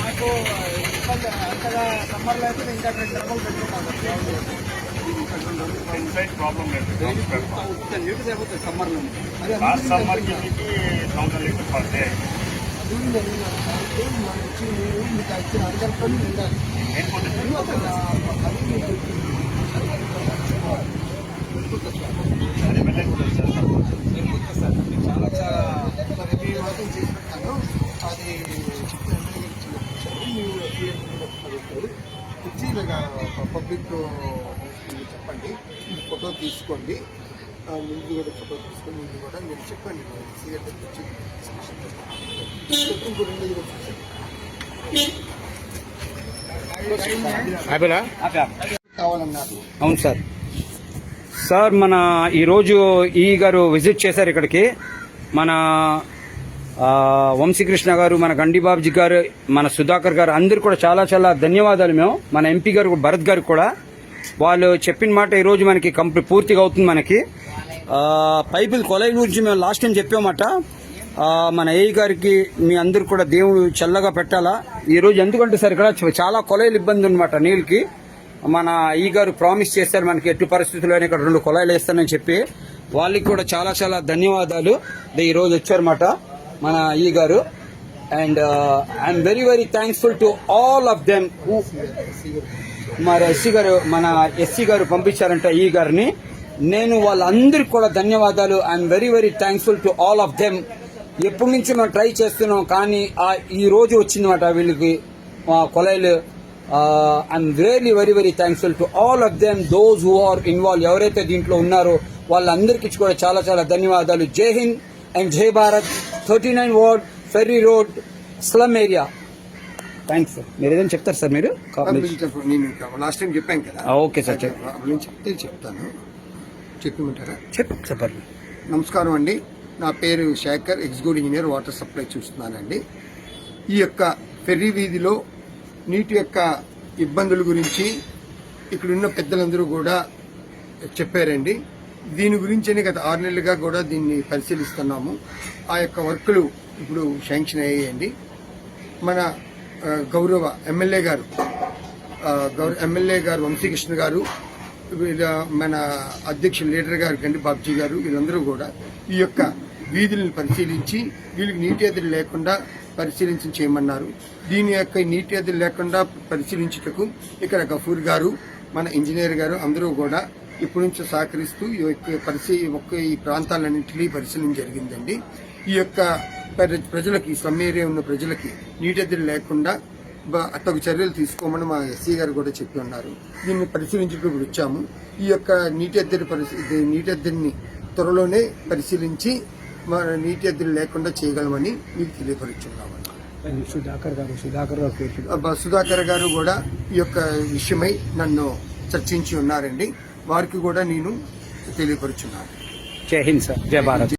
మాకు ఇబ్బంది అంతగా సమ్మర్లో అయితే ఇంకా రెండు డబ్బులు పెట్టుకుంటాను ఇన్సైడ్ ప్రాబ్లం లేదు లీటర్స్ అయిపోతుంది సమ్మర్లో లాస్ట్ సమ్మర్కి థౌసండ్ లీటర్ పర్ అందరితో ఉండాలి చాలా చాలా మరి మీ మాత్రం చేసి పెట్టాను అది ఇచ్చి ఇలాగా పబ్లిక్ చెప్పండి. ఫోటో తీసుకోండి ఆ, ముందు కూడా ఫోటో తీసుకొని ముందు కూడా మీరు చెప్పండి సీఎం వచ్చి ఇంకో రెండు కూడా చూపించండి. కావాలన్నారు. అవును సార్. సార్ మన ఈరోజు ఈ గారు విజిట్ చేశారు ఇక్కడికి. మన వంశీకృష్ణ గారు మన గండిబాబుజీ గారు మన సుధాకర్ గారు అందరు కూడా చాలా చాలా ధన్యవాదాలు మేము. మన ఎంపీ గారు భరత్ గారు కూడా. వాళ్ళు చెప్పిన మాట ఈరోజు మనకి కంప్లీట్ పూర్తిగా అవుతుంది మనకి. పైపుల కొలై గురించి మేము లాస్ట్ టైం చెప్పామట. మన ఏ గారికి మీ అందరు కూడా దేవుడు చల్లగా పెట్టాలా. ఈరోజు ఎందుకంటే సార్ ఇక్కడ చాలా కొలైలు ఇబ్బంది అనమాట నీళ్ళకి. మన ఈ గారు ప్రామిస్ చేశారు మనకి ఎట్టి పరిస్థితుల్లోనే ఇక్కడ రెండు కొలాయిలు వేస్తానని చెప్పి వాళ్ళకి కూడా చాలా చాలా ధన్యవాదాలు. ఈరోజు ఈ రోజు వచ్చారన్నమాట మన ఈ గారు and I'm very very thankful to all of them మరి ఎస్సీ గారు మన ఎస్సీ గారు పంపించారంట ఈ గారిని నేను వాళ్ళందరికీ కూడా ధన్యవాదాలు. I'm very very thankful to all of them ఎప్పటి నుంచి మనం ట్రై చేస్తున్నాం కానీ ఈ రోజు వచ్చిందన్నమాట వీళ్ళకి కొలైలు I'm really very very thankful to all of them those who are involve ఎవరైతే దీంట్లో ఉన్నారో వాళ్ళందరికీ కూడా చాలా చాలా ధన్యవాదాలు. జై హింద్ అండ్ జై Bharat. Thirty nine ward ferry road slum area thanks sir మీరు ఏదైనా చెప్తారు సార్ మీరు? లాస్ట్ టైం చెప్పాను కదా. ఓకే సార్, చెప్పు. నేను చెప్తే చెప్తాను. చెప్పమంటారా చెప్పు చెప్పండి నమస్కారం అండి. నా పేరు Shekhar executive engineer water supply చూస్తున్నానండి. ఈ యొక్క ఫెర్రీ వీధిలో నీటి యొక్క ఇబ్బందుల గురించి ఇక్కడున్న పెద్దలందరూ కూడా చెప్పారండి. దీని గురించి గత ఆరు నెలలుగా కూడా దీన్ని పరిశీలిస్తున్నాము. ఆ యొక్క వర్కులు ఇప్పుడు శాంక్షన్ అయ్యాయండి. మన గౌరవ ఎమ్మెల్యే గారు గౌరవ ఎమ్మెల్యే గారు వంశీకృష్ణ గారు మన అధ్యక్షులు లీడర్ గారు గండి బాబ్జీ గారు వీళ్ళందరూ కూడా ఈ యొక్క వీధులను పరిశీలించి వీళ్ళకి నీటి ఎదురు లేకుండా పరిశీలించి చేయమన్నారు. దీని యొక్క నీటి ఎదురు లేకుండా పరిశీలించుటకు ఇక్కడ గఫూర్ గారు మన ఇంజనీర్ గారు అందరూ కూడా ఇప్పటి నుంచి సహకరిస్తూ ఈ యొక్క పరిశీ ఒక్క ఈ ప్రాంతాలన్నింటినీ పరిశీలన జరిగిందండి. ఈ యొక్క ప్ర- ప్రజలకి సమ్ ఏరియా ఉన్న ప్రజలకి నీటి ఎదురు లేకుండా బ- చర్యలు తీసుకోమని మా ఎస్సీ గారు కూడా చెప్పి ఉన్నారు. దీన్ని పరిశీలించుటకు వచ్చాము. ఈ యొక్క నీటి ఎద్దరి పరిస్థితి నీటి ఎద్దరిని త్వరలోనే పరిశీలించి మన నీటి ఎద్దరి లేకుండా చేయగలమని మీకు తెలియపరుచున్నాము సుధాకర్ గారు సుధాకర్ గారు సుధాకర్ గారు కూడా ఈ యొక్క విషయమై నన్ను చర్చించి ఉన్నారండి. వారికి కూడా నేను తెలియపరుచున్నాను. జై హింద్ సార్. జై భారత్.